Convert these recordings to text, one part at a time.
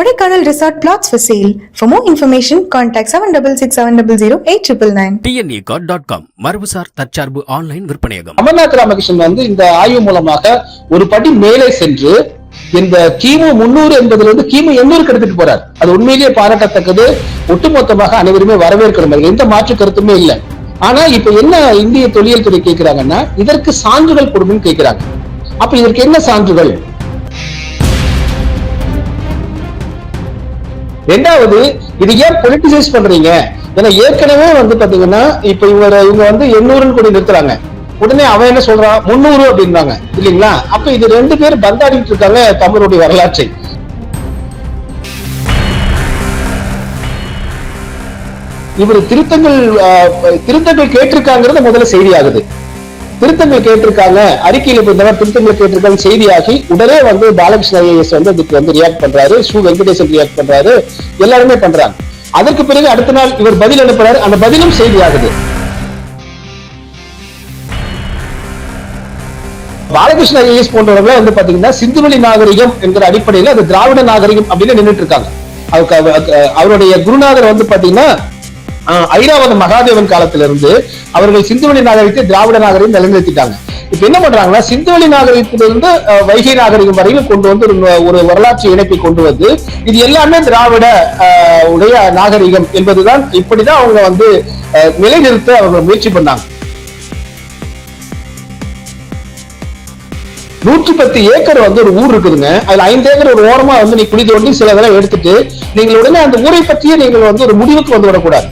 Kodaikanal Resort plots for sale. For more information, contact 7667008999. DNA dot com மரபுசார் தற்சார்பு online விற்பனையகம். Amarnath Ramakrishnan வந்து இந்த ஆய்வு மூலமாக ஒரு படி மேலே சென்று இந்த கிமு முன்னூறு என்பதிலிருந்து கிமு எண்ணூறுக்கு எடுத்துட்டு போறார். அது உண்மையிலேயே பாராட்டத்தக்கது. ஒட்டுமொத்தமாக அனைவருமே வரவேற்கணும் எந்த மாற்று கருத்துமே இல்லை. ஆனா இப்ப என்ன இந்திய தொழில் துறை கேட்கிறாங்கன்னா இதற்கு சான்றுகள் கொடுங்கன்னு கேட்கிறாங்க. அப்ப இதற்கு என்ன சான்றுகள்? ரெண்டாவது இது ஏன் பொலிட்டிசைஸ் பண்றீங்க? ஏன்னா ஏற்கனவே வந்து பாத்தீங்கன்னா இப்ப இவங்க இவங்க வந்து எண்ணூறுன்னு கூட நிறுத்துறாங்க. உடனே அவன் என்ன சொல்றான் முன்னூறு அப்படின்றாங்க இல்லைங்களா? அப்ப இது ரெண்டு பேரும் பந்தாடிட்டு இருக்காங்க தமிழுடைய வரலாற்றை. இவர் திருத்தங்கள் திருத்தங்கள் கேட்டிருக்காங்கிறது முதல்ல செய்தி ஆகுது திருத்தங்கள் கேட்டிருக்காங்க. அறிக்கையில் இருந்தவர் திருத்தங்கள் கேட்டிருக்காங்க. செய்தியாகி உடனே வந்து பாலகிருஷ்ண ஐஏஎஸ் வந்து அதுக்கு வந்து ரியாக்ட் பண்றாரு. சு வெங்கடேசன் ரியாக்ட் பண்றாரு. எல்லாருமே பண்றாங்க. அதற்கு பிறகு அடுத்த நாள் இவர் பதில் அனுப்புறாரு. அந்த பதிலும் செய்தியாகுது. பாலகிருஷ்ண ஐஏஎஸ் போன்றவர்கள் வந்து பாத்தீங்கன்னா சிந்துவெளி நாகரிகம் என்கிற அடிப்படையில் அது திராவிட நாகரிகம் அப்படின்னு நின்றுட்டு இருக்காங்க. அவருடைய குருநாதர் வந்து பாத்தீங்கன்னா ஐராவத மகாதேவன் காலத்திலிருந்து அவர்கள் சிந்துவெளி நாகரிகத்தை திராவிட நாகரிகம் நிலைநிறுத்திட்டாங்க. இப்ப என்ன பண்றாங்கன்னா சிந்துவெளி நாகரிகத்திலிருந்து வைகை நாகரிகம் வரையிலும் கொண்டு வந்து ஒரு ஒரு வரலாற்று இணைப்பை கொண்டு வந்து இது எல்லாமே திராவிட ஆஹ், உடைய நாகரிகம் என்பதுதான் இப்படிதான் அவங்க வந்து அஹ், நிலைநிறுத்த அவங்க முயற்சி பண்ணாங்க. நூற்றி பத்து ஏக்கர் வந்து ஒரு ஊர் இருக்குதுங்க. அதுல ஐந்து ஏக்கர் ஒரு ஓரமா வந்து நீ குழி தோண்டி சில இதெல்லாம் எடுத்துட்டு நீங்கள் உடனே அந்த ஊரை பற்றியே நீங்கள் வந்து ஒரு முடிவுக்கு வந்து விடக்கூடாது.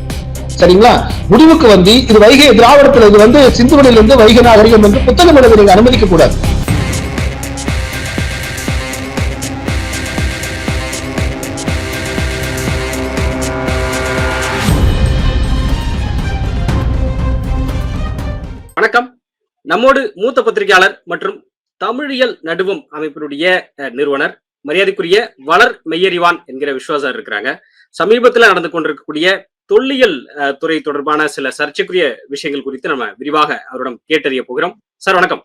சரிங்களா? முடிவுக்கு வந்து இது வைகை திராவிடத்துல இது வந்து சிந்துவனிலிருந்து வைகை நாகரிகம் என்று புத்தகம் எழுத நீங்க அனுமதிக்க கூடாது வணக்கம். நம்மோடு மூத்த பத்திரிகையாளர் மற்றும் தமிழியல் நடுவம் அமைப்பினுடைய நிறுவனர் மரியாதைக்குரிய வளர் மெய்யறிவான் என்கிற விஸ்வாசர் இருக்கிறாங்க. சமீபத்தில் நடந்து கொண்டிருக்கக்கூடிய தொல்லியல் துறை தொடர்பான சில சர்ச்சைக்குரிய விஷயங்கள் குறித்து நம்ம விரிவாக அவரிடம் கேட்டறிய போகிறோம். சார் வணக்கம்.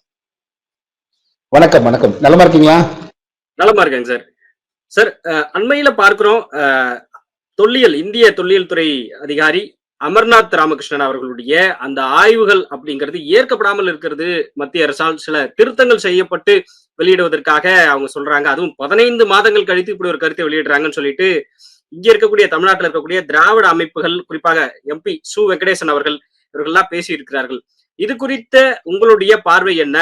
வணக்கம் வணக்கம். நலமா இருக்கீங்களா? நலமா இருக்கேங்க சார். சார் அண்மையில பார்க்கிறோம் தொல்லியல் இந்திய தொல்லியல் துறை அதிகாரி அமர்நாத் ராமகிருஷ்ணன் அவர்களுடைய அந்த ஆய்வுகள் அப்படிங்கிறது ஏற்கப்படாமல் இருக்கிறது. மத்திய அரசால் சில திருத்தங்கள் செய்யப்பட்டு வெளியிடுவதற்காக அவங்க சொல்றாங்க. அதுவும் பதினைந்து மாதங்கள் கழித்து இப்படி ஒரு கருத்தை வெளியிடுறாங்கன்னு சொல்லிட்டு இங்க இருக்கக்கூடிய தமிழ்நாட்டில் இருக்கக்கூடிய திராவிட அமைப்புகள் குறிப்பாக எம்பி சு வெங்கடேசன் அவர்கள் இவர்கள்லாம் பேசி இருக்கிறார்கள் இது குறித்த உங்களுடைய பார்வை என்ன?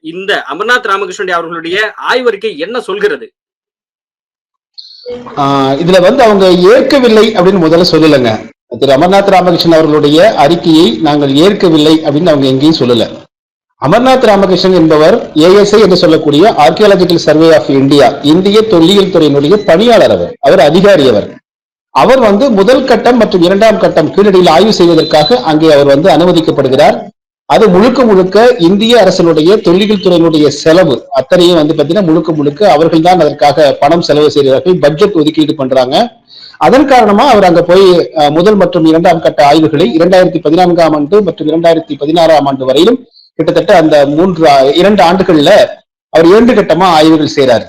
இந்த அமர்நாத் ராமகிருஷ்ணன் அவர்களுடைய ஆய்வறிக்கை என்ன சொல்கிறது? ஆஹ் இதுல வந்து அவங்க ஏற்கவில்லை அப்படின்னு முதல்ல சொல்லலைங்க. திரு அமர்நாத் ராமகிருஷ்ணன் அவர்களுடைய அறிக்கையை நாங்கள் ஏற்கவில்லை அப்படின்னு அவங்க எங்கேயும் சொல்லல. அமர்நாத் ராமகிருஷ்ணன் என்பவர் ஏஎஸ்ஐ என்று சொல்லக்கூடிய ஆர்கியாலஜிக்கல் சர்வே ஆஃப் இந்தியா இந்திய தொல்லியல் துறையினுடைய பணியாளர் அவர். அவர் அதிகாரி அவர். அவர் வந்து முதல் கட்டம் மற்றும் இரண்டாம் கட்டம் கீழடியில் ஆய்வு செய்வதற்காக அங்கே அவர் வந்து அனுமதிக்கப்படுகிறார். அது முழுக்க முழுக்க இந்திய அரசினுடைய தொல்லியல் துறையினுடைய செலவு. அத்தனையும் வந்து பாத்தீங்கன்னா முழுக்க முழுக்க அவர்கள் தான் அதற்காக பணம் செலவு செய்கிறார்கள் பட்ஜெட் ஒதுக்கீடு பண்றாங்க. அதன் காரணமா அவர் அங்க போய் முதல் மற்றும் இரண்டாம் கட்ட ஆய்வுகளை இரண்டாயிரத்தி பதினான்காம் ஆண்டு மற்றும் இரண்டாயிரத்தி பதினாறாம் ஆண்டு வரையிலும் கிட்டத்தட்ட அந்த மூன்று இரண்டு ஆண்டுகள்ல அவர் இரண்டு கட்டமா ஆய்வுகள் செய்யறாரு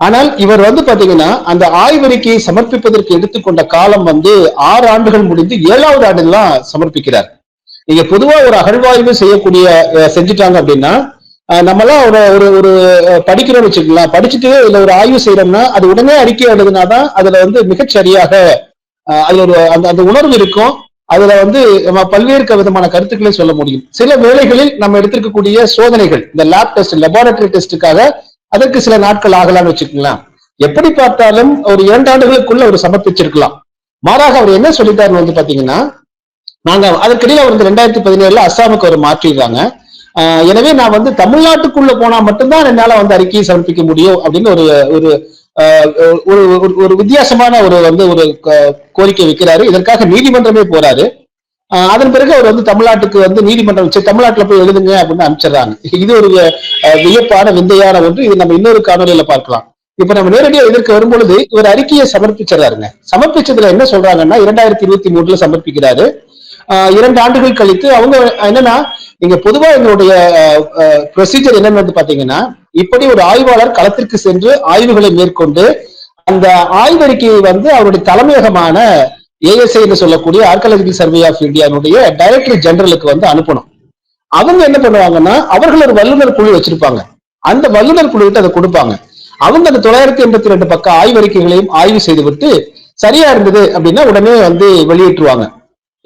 ஆனால் இவர் வந்து பாத்தீங்கன்னா அந்த ஆய்வறிக்கையை சமர்ப்பிப்பதற்கு எடுத்துக்கொண்ட காலம் வந்து ஆறு ஆண்டுகள் முடிந்து ஏழாவது ஆண்டுலாம் சமர்ப்பிக்கிறார். நீங்க பொதுவா ஒரு அகழ்வாய்வு செய்யக்கூடிய செஞ்சுட்டாங்க அப்படின்னா நம்மளாம் ஒரு ஒரு ஒரு படிக்கிறோம்னு வச்சுக்கலாம் படிச்சுட்டு இதுல ஒரு ஆய்வு செய்யறோம்னா அது உடனே அறிக்கை எழுதுனாதான் அதுல வந்து மிகச்சரியாக அதுல ஒரு அந்த அந்த உணர்வு இருக்கும். அதுல வந்து நம்ம பல்வேறு விதமான கருத்துக்களை சொல்ல முடியும். சில வேளைகளில் நம்ம எடுத்திருக்கக்கூடிய சோதனைகள் இந்த லேப் டெஸ்ட் லெபார்டரி டெஸ்ட்டுக்காக அதற்கு சில நாட்கள் ஆகலாம்னு வச்சுக்கலாம் எப்படி பார்த்தாலும் ஒரு இரண்டு ஆண்டுகளுக்குள்ள அவர் சமர்ப்பிச்சிருக்கலாம். மாறாக அவர் என்ன சொல்லிட்டாரு வந்து பாத்தீங்கன்னா நாங்க அதற்கிடையில அவர் வந்து ரெண்டாயிரத்தி பதினேழுல அஸ்ஸாமுக்கு அவர் மாற்றிடுறாங்க ஆஹ் எனவே நான் வந்து தமிழ்நாட்டுக்குள்ள போனா மட்டும்தான் என்னால வந்து அறிக்கையை சமர்ப்பிக்க முடியும் அப்படின்னு ஒரு ஒரு ஒரு ஒரு- ஒரு வித்தியாசமான ஒரு வந்து ஒரு கோரிக்கை வைக்கிறாரு. இதற்காக நீதிமன்றமே போறாரு. அதன் பிறகு அவர் வந்து தமிழ்நாட்டுக்கு வந்து நீதிமன்றம் வச்சு தமிழ்நாட்டில் போய் எழுதுங்க அப்படின்னு அனுப்பிச்சிடுறாங்க. இது ஒரு வியப்பான விந்தையான ஒன்று. இது நம்ம இன்னொரு காணொலியில பார்க்கலாம். இப்ப நம்ம நேரடியாக இதற்கு வரும்பொழுது இவர் அறிக்கையை சமர்ப்பிச்சிடறாருங்க. சமர்ப்பிச்சதுல என்ன சொல்றாங்கன்னா இரண்டாயிரத்தி இருபத்தி மூணுல சமர்ப்பிக்கிறாரு. இரண்டு ஆண்டுகள் கழித்து அவங்க என்னன்னா நீங்க பொதுவா எங்களுடைய ப்ரொசீஜர் என்னன்னு வந்து பாத்தீங்கன்னா இப்படி ஒரு ஆய்வாளர் களத்திற்கு சென்று ஆய்வுகளை மேற்கொண்டு அந்த ஆய்வறிக்கையை வந்து அவருடைய தலைமையகமான ஏஎஸ்ஐ என்று சொல்லக்கூடிய ஆர்காலஜிக்கல் சர்வே ஆஃப் இந்தியாவுடைய டைரக்டர் ஜெனரலுக்கு வந்து அனுப்பணும். அவங்க என்ன பண்ணுவாங்கன்னா அவர்கள் ஒரு வல்லுநர் குழு வச்சிருப்பாங்க. அந்த வல்லுநர் குழுவிட்டு அதை கொடுப்பாங்க. அவங்க அந்த தொள்ளாயிரத்தி எண்பத்தி ரெண்டு பக்க ஆய்வறிக்கைகளையும் ஆய்வு செய்துவிட்டு சரியா இருந்தது அப்படின்னா உடனே வந்து வெளியிட்டுருவாங்க.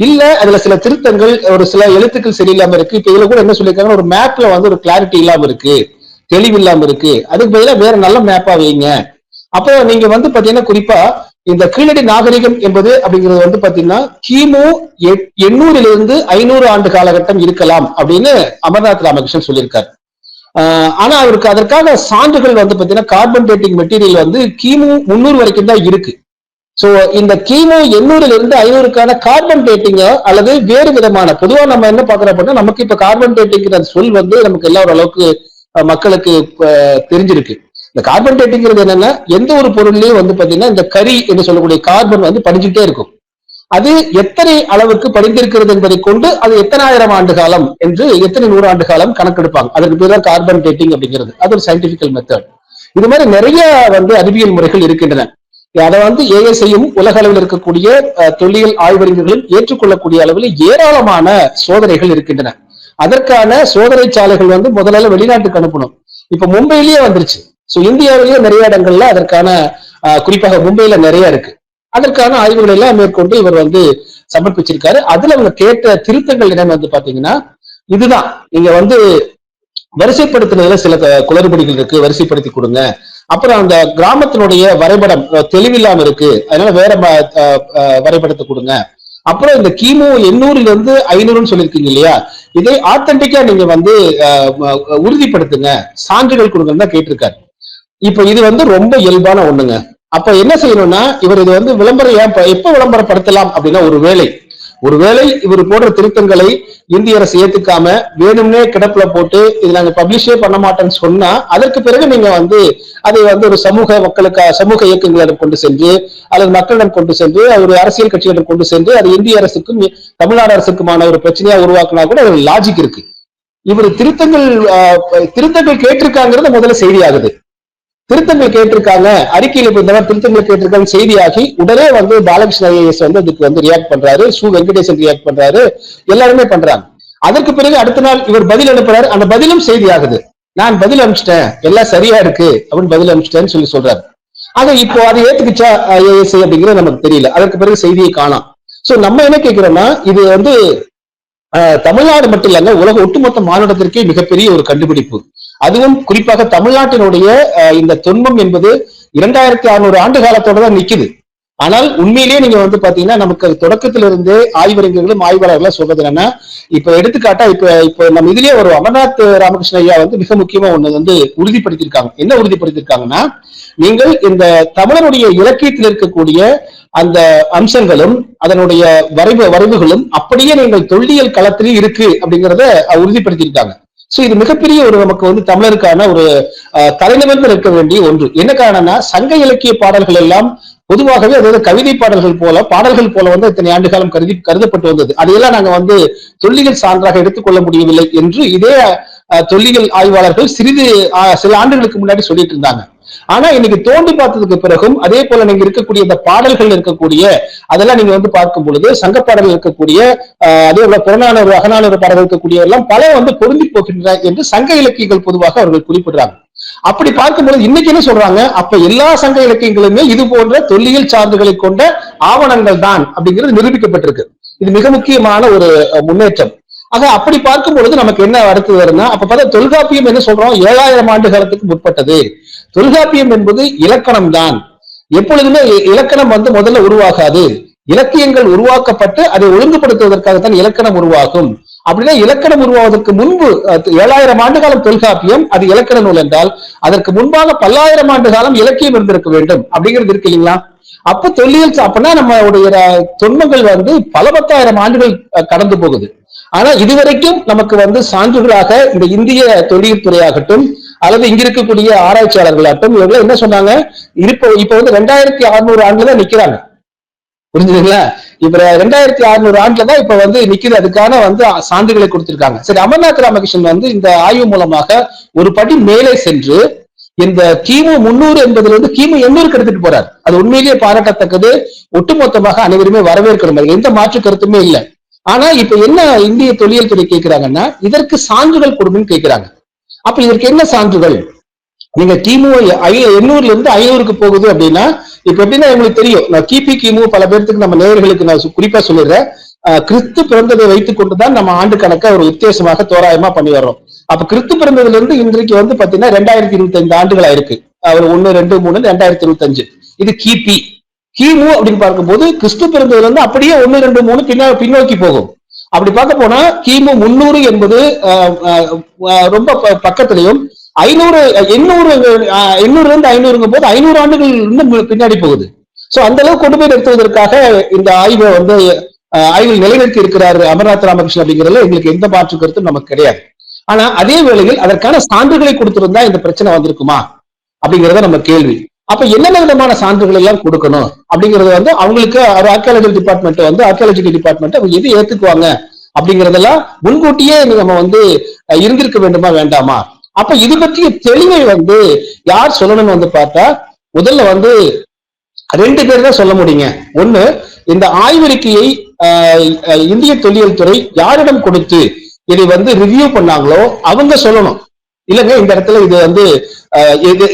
இல்ல அதுல சில திருத்தங்கள் ஒரு சில எழுத்துக்கள் சரியில்லாம இருக்கு. இப்ப இதுல கூட என்ன சொல்லியிருக்காங்க ஒரு மேப்ல வந்து ஒரு கிளாரிட்டி இல்லாம இருக்கு. தெளிவு இல்லாம இருக்கு. அதுக்கு பதிலா வேற நல்ல மேப்பா வைங்க. அப்போ நீங்க வந்து பாத்தீங்கன்னா குறிப்பா இந்த கீழடி நாகரிகம் என்பது அப்படிங்கிறது வந்து பாத்தீங்கன்னா கிமு எட்- எண்ணூறிலிருந்து ஐநூறு ஆண்டு காலகட்டம் இருக்கலாம் அப்படின்னு அமர்நாத் ராமகிருஷ்ணன் சொல்லியிருக்காரு. ஆஹ் ஆனா அவருக்கு அதற்கான சான்றுகள் வந்து பாத்தீங்கன்னா கார்பன் டேட்டிங் மெட்டீரியல் வந்து கிமு முன்னூறு வரைக்கும் தான் இருக்கு. சோ இந்த கிமு எண்ணூறுல இருந்து ஐநூறுக்கான கார்பன் டேட்டிங்க அல்லது வேறு விதமான பொதுவா நம்ம என்ன பாக்குறோம் அப்படின்னா நமக்கு இப்ப கார்பன் டேட்டிங்கிற சொல் வந்து நமக்கு எல்லா ஓரளவுக்கு மக்களுக்கு தெரிஞ்சிருக்கு. இந்த கார்பன் டேட்டிங்கிறது என்னன்னா எந்த ஒரு பொருள்லயும் வந்து பாத்தீங்கன்னா இந்த கரி என்று சொல்லக்கூடிய கார்பன் வந்து படிஞ்சுட்டே இருக்கும். அது எத்தனை அளவுக்கு படிந்திருக்கிறது என்பதை கொண்டு அது எத்தனாயிரம் ஆண்டு காலம் என்று எத்தனை நூறு ஆண்டு காலம் கணக்கெடுப்பாங்க. அதற்கு பேர் தான் கார்பன் டேட்டிங் அப்படிங்கிறது. அது ஒரு சயின்டிபிக்கல் மெத்தட் இது மாதிரி நிறைய வந்து அறிவியல் முறைகள் இருக்கின்றன. அதை வந்து ஏஎஸ்ஐயும் உலக அளவில் இருக்கக்கூடிய அஹ், தொல்லியல் ஆய்வறிஞர்களும் ஏற்றுக்கொள்ளக்கூடிய அளவில் ஏராளமான சோதனைகள் இருக்கின்றன. அதற்கான சோதனை சாலைகள் வந்து முதல்ல வெளிநாட்டுக்கு அனுப்பணும். இப்ப மும்பையிலேயே வந்துருச்சு. சோ இந்தியாவிலேயே நிறைய இடங்கள்ல அதற்கான குறிப்பாக மும்பையில நிறைய இருக்கு. அதற்கான ஆய்வுகளை எல்லாம் மேற்கொண்டு இவர் வந்து சமர்ப்பிச்சிருக்காரு. அதுல அவங்க கேட்ட திருத்தங்கள் என்னன்னு வந்து பாத்தீங்கன்னா இதுதான். நீங்க வந்து வரிசைப்படுத்தினதுல சில குளறுபடிகள் இருக்கு. வரிசைப்படுத்தி கொடுங்க. அப்புறம் அந்த கிராமத்தினுடைய வரைபடம் தெளிவில்லாம இருக்கு. அதனால வேற வரைபடத்தை கொடுங்க. அப்புறம் இந்த கிமு எண்ணூறுல இருந்து ஐநூறுன்னு சொல்லியிருக்கீங்க இல்லையா? இதை ஆத்தென்டிக்கா நீங்க வந்து உறுதிப்படுத்துங்க. சான்றுகள் கொடுங்கன்னு தான் கேட்டிருக்காரு. இப்ப இது வந்து ரொம்ப இயல்பான ஒண்ணுங்க. அப்ப என்ன செய்யணும்னா இவர் இது வந்து விளம்பரம் ஏன் எப்ப விளம்பரப்படுத்தலாம் அப்படின்னா ஒரு வேலை. ஒருவேளை இவர் போடுற திருத்தங்களை இந்திய அரசு ஏத்துக்காம வேணும்னே கிடப்புல போட்டு இது நாங்க பப்ளிஷே பண்ண மாட்டோம்னு சொன்னா அதற்கு பிறகு நீங்க வந்து அதை வந்து ஒரு சமூக மக்களுக்கு சமூக இயக்கங்களிடம் கொண்டு சென்று அல்லது மக்களிடம் கொண்டு சென்று ஒரு அரசியல் கட்சிகளிடம் கொண்டு சென்று அது இந்திய அரசுக்கும் தமிழ்நாடு அரசுக்குமான ஒரு பிரச்சனையா உருவாக்குனா கூட ஒரு லாஜிக் இருக்கு. இவர் திருத்தங்கள் திருத்தங்கள் கேட்டிருக்காங்கிறது முதல்ல செய்தியாகுது. திருத்தங்கள் கேட்டிருக்காங்க. அறிக்கையில் இப்ப இந்த மாதிரி திருத்தங்கள் கேட்டிருக்காங்க செய்தியாகி உடனே வந்து பாலகிருஷ்ண ஐஏஎஸ் வந்து அதுக்கு வந்து ரியாக்ட் பண்றாரு. சு வெங்கடேசன் ரியாக்ட் பண்றாரு. எல்லாருமே பண்றாங்க. அதற்கு பிறகு அடுத்த நாள் இவர் பதில் அனுப்புறாரு. அந்த பதிலும் செய்தி ஆகுது நான் பதில் அனுப்பிச்சிட்டேன். எல்லாம் சரியா இருக்கு. அப்படின்னு பதில் அனுப்பிச்சிட்டேன்னு சொல்லி சொல்றாரு. ஆக இப்போ அதை ஏத்துக்குச்சா ஐஏஎஸ் அப்படிங்கிறது நமக்கு தெரியல. அதற்கு பிறகு செய்தியை காணோம். சோ நம்ம என்ன கேட்கிறோம்னா இது வந்து ஆஹ், தமிழ்நாடு மட்டும் இல்லைங்க உலக ஒட்டுமொத்த மாநிலத்திற்கே மிகப்பெரிய ஒரு கண்டுபிடிப்பு. அதுவும் குறிப்பாக தமிழ்நாட்டினுடைய இந்த துன்பம் என்பது இரண்டாயிரத்தி அறுநூறு ஆண்டு காலத்தோட தான் நிக்குது. ஆனால் உண்மையிலேயே நீங்க வந்து பாத்தீங்கன்னா நமக்கு தொடக்கத்திலிருந்து ஆய்வறிஞர்களும் ஆய்வாளர்களும் சொல்றது என்னன்னா இப்ப எடுத்துக்காட்டா இப்ப இப்ப நம்ம இதுலயே ஒரு அமர்நாத் ராமகிருஷ்ண ஐயா வந்து மிக முக்கியமா ஒண்ணு வந்து உறுதிப்படுத்தியிருக்காங்க. என்ன உறுதிப்படுத்தியிருக்காங்கன்னா நீங்கள் இந்த தமிழருடைய இலக்கியத்தில் இருக்கக்கூடிய அந்த அம்சங்களும் அதனுடைய வரைவு வரைவுகளும் அப்படியே நீங்கள் தொல்லியல் களத்திலேயே இருக்கு அப்படிங்கிறத உறுதிப்படுத்தியிருக்காங்க. சோ இது மிகப்பெரிய ஒரு நமக்கு வந்து தமிழருக்கான ஒரு அஹ், தலைநிமிர்ந்து இருக்க வேண்டிய ஒன்று. என்ன காரணம்னா சங்க இலக்கிய பாடல்கள் எல்லாம் பொதுவாகவே அதாவது கவிதை பாடல்கள் போல பாடல்கள் போல வந்து இத்தனை ஆண்டு காலம் கருதி கருதப்பட்டு வந்தது. அதையெல்லாம் நாங்க வந்து தொல்லிகள் சான்றாக எடுத்துக்கொள்ள முடியவில்லை என்று இதே தொல்லிகள் ஆய்வாளர்கள் சிறிது சில ஆண்டுகளுக்கு முன்னாடி சொல்லிட்டு இருந்தாங்க. ஆனா இன்னைக்கு தோண்டி பார்த்ததுக்கு பிறகும் அதே போல நீங்க இருக்கக்கூடிய இந்த பாடல்கள் இருக்கக்கூடிய அதெல்லாம் நீங்க வந்து பார்க்கும் பொழுது சங்க பாடல் இருக்கக்கூடிய அதே போல புறநானூறு அகநானூறு பாடல் இருக்கக்கூடிய எல்லாம் பல வந்து பொருந்தி போகின்றன என்று சங்க இலக்கியங்கள் பொதுவாக அவர்கள் குறிப்பிடுறாங்க. அப்படி பார்க்கும்போது இன்னைக்கு என்ன சொல்றாங்க? அப்ப எல்லா சங்க இலக்கியங்களுமே இது போன்ற தொல்லியல் சான்றுகளை கொண்ட ஆவணங்கள் தான் அப்படிங்கிறது நிரூபிக்கப்பட்டிருக்கு. இது மிக முக்கியமான ஒரு முன்னேற்றம். ஆக அப்படி பார்க்கும் பொழுது நமக்கு என்ன அடுத்து வரும்னா அப்ப பார்த்தா தொல்காப்பியம் என்ன சொல்றோம்? ஏழாயிரம் ஆண்டு காலத்துக்கு முற்பட்டது. தொல்காப்பியம் என்பது இலக்கணம் தான். எப்பொழுதுமே இலக்கணம் வந்து முதல்ல உருவாகாது. இலக்கியங்கள் உருவாக்கப்பட்டு அதை ஒழுங்குபடுத்துவதற்காகத்தான் இலக்கணம் உருவாகும். அப்படின்னா இலக்கணம் உருவாவதற்கு முன்பு அஹ், ஏழாயிரம் ஆண்டு காலம் தொல்காப்பியம் அது இலக்கண நூல் என்றால் அதற்கு முன்பாக பல்லாயிரம் ஆண்டு காலம் இலக்கியம் இருந்திருக்க வேண்டும். அப்படிங்கிறது இருக்கு இல்லைங்களா? அப்ப தொல்லியல் அப்படின்னா நம்ம நம்மளுடைய தொன்மங்கள் வந்து பல பத்தாயிரம் ஆண்டுகள் அஹ், கடந்து போகுது. ஆனா இதுவரைக்கும் நமக்கு வந்து சான்றுகளாக இந்த இந்திய தொழில் துறையாகட்டும் அல்லது இங்க இருக்கக்கூடிய ஆராய்ச்சியாளர்களாகட்டும் இவங்க என்ன சொன்னாங்க? இப்போ இப்ப வந்து ரெண்டாயிரத்தி அறுநூறு ஆண்டுல தான் நிக்கிறாங்க. புரிஞ்சுதுங்களா? இப்ப ரெண்டாயிரத்தி அறுநூறு ஆண்டுல தான் இப்ப வந்து நிக்குது. அதுக்கான வந்து சான்றுகளை கொடுத்திருக்காங்க. சரி அமர்நாத் ராமகிருஷ்ணன் வந்து இந்த ஆய்வு மூலமாக ஒரு படி மேலே சென்று இந்த கிமு முன்னூறு என்பதுல இருந்து கிமு எண்ணூறுக்கு எடுத்துட்டு போறார். அது உண்மையிலேயே பாராட்டத்தக்கது. ஒட்டுமொத்தமாக அனைவருமே வரவேற்கணும். எந்த மாற்று கருத்துமே இல்லை. ஆனா இப்ப என்ன இந்திய தொழில் துறை கேட்கிறாங்கன்னா இதற்கு சான்றுகள் கொடுங்கன்னு கேட்கிறாங்க அப்ப இதற்கு என்ன சான்றுகள்? நீங்க கிமு ஐ- எண்ணூறுல இருந்து ஐநூறுக்கு போகுது அப்படின்னா இப்ப எப்படின்னா எங்களுக்கு தெரியும். நான் கிபி கிமு பல பேர்த்துக்கு நம்ம நேயர்களுக்கு நான் குறிப்பா சொல்லிடுறேன். அஹ், கிறிஸ்து பிறந்ததை வைத்துக் கொண்டுதான் நம்ம ஆண்டு கணக்கை ஒரு உத்தேசமாக தோராயமா பண்ணி வர்றோம். அப்ப கிறிஸ்து பிறந்ததுல இருந்து இன்றைக்கு வந்து பாத்தீங்கன்னா ரெண்டாயிரத்தி இருபத்தி ஐந்து ஆண்டுகள் ஆயிருக்கு அவர் ரெண்டு மூணு ரெண்டாயிரத்தி இருபத்தி அஞ்சு இது கிபி. கிமு அப்படின்னு பார்க்கும்போது கிறிஸ்து பிறந்ததுல இருந்து அப்படியே ஒண்ணு ரெண்டு மூணு பின்னா பின்னோக்கி போகும். அப்படி பார்க்க போனா கிமு முன்னூறு என்பது அஹ், அஹ், ரொம்ப பக்கத்திலையும் ஐநூறு எண்ணூறு எண்ணூறுல இருந்து ஐநூறுங்கும் போது ஐநூறு ஆண்டுகள் இருந்து பின்னாடி போகுது. சோ அந்த அளவுக்கு கொண்டு போய் நிறுத்துவதற்காக இந்த ஆய்வை வந்து ஆய்வில் நிலைநிறுத்தி இருக்கிறார் அமர்நாத் ராமகிருஷ்ணன் அப்படிங்கிறதுல எங்களுக்கு எந்த மாற்று கருத்தும் நமக்கு கிடையாது. ஆனா அதே வேளையில் அதற்கான சான்றுகளை கொடுத்திருந்தா இந்த பிரச்சனை வந்திருக்குமா? அப்படிங்கறத நம்ம கேள்வி. அப்ப என்னென்ன விதமான சான்றுகள் எல்லாம் கொடுக்கணும் அப்படிங்கறது வந்து அவங்களுக்கு ஆர்கியாலஜி டிபார்ட்மெண்ட் வந்து ஆர்கியாலஜிக்கல் டிபார்ட்மெண்ட் அவங்க எது ஏத்துக்குவாங்க அப்படிங்கறதெல்லாம் முன்கூட்டியே நம்ம வந்து இருந்திருக்க வேண்டுமா வேண்டாமா? அப்ப இது பற்றிய தெளிவை வந்து யார் சொல்லணும்னு வந்து பார்த்தா முதல்ல வந்து ரெண்டு பேர் தான் சொல்ல முடியுங்க. ஒண்ணு இந்த ஆய்வறிக்கையை ஆஹ், இந்திய தொல்லியல் துறை யாரிடம் கொடுத்து இதை வந்து ரிவ்யூ பண்ணாங்களோ அவங்க சொல்லணும். இல்லைங்க இந்த இடத்துல இது வந்து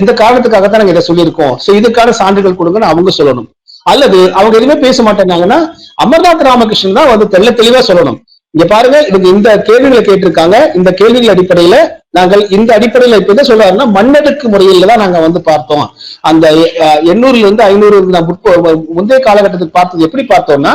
இந்த காரணத்துக்காக தான் நாங்க இதை சொல்லியிருக்கோம். சோ இதுக்கான சான்றுகள் கொடுங்கன்னு அவங்க சொல்லணும். அல்லது அவங்க எதுவுமே பேச மாட்டேங்காங்கன்னா அமர்நாத் ராமகிருஷ்ணன் தான் வந்து தெள்ள தெளிவா சொல்லணும். இங்க பாருங்க இதுக்கு இந்த கேள்விகளை கேட்டிருக்காங்க. இந்த கேள்விகள் அடிப்படையில நாங்கள் இந்த அடிப்படையில இப்ப என்ன சொல்றாருன்னா மண்ணெடுக்கு முறையில தான் நாங்க வந்து பார்த்தோம். அந்த எண்ணூறுல இருந்து ஐநூறு முந்தைய காலகட்டத்துக்கு பார்த்தது எப்படி பார்த்தோம்னா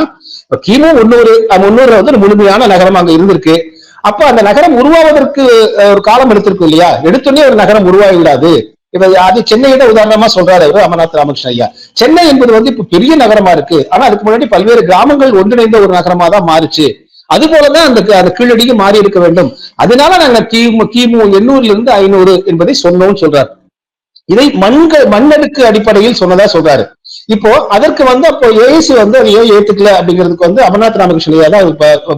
கிமு முன்னூறு முன்னூறுல வந்து முழுமையான நகரம் அங்க இருந்திருக்கு. அப்ப அந்த நகரம் உருவாவதற்கு ஒரு காலம் எடுத்திருக்கும் இல்லையா? எடுத்தோடனே ஒரு நகரம் உருவாகிவிடாது. இப்ப அது சென்னையிட உதாரணமா சொல்றாரு அமர்நாத் ராமகிருஷ்ண ஐயா. சென்னை என்பது வந்து இப்ப பெரிய நகரமா இருக்கு. ஆனா அதுக்கு முன்னாடி பல்வேறு கிராமங்கள் ஒன்றிணைந்த ஒரு நகரமா தான் மாறுச்சு. அது போலதான் அந்த அந்த கீழடிக்கு மாறி இருக்க வேண்டும். அதனால நாங்க கிமு கிமு எண்ணூறுல இருந்து ஐநூறு என்பதை சொன்னோம்னு சொல்றாரு. இதை மண்கள் மண்ணடுக்கு அடிப்படையில் சொன்னதா சொல்றாரு. இப்போ அதற்கு வந்து அப்போ ஏசு வந்து அதை ஏன் ஏத்துக்கல அப்படிங்கிறதுக்கு வந்து அமர்நாத் ராமகிருஷ்ணன் தான்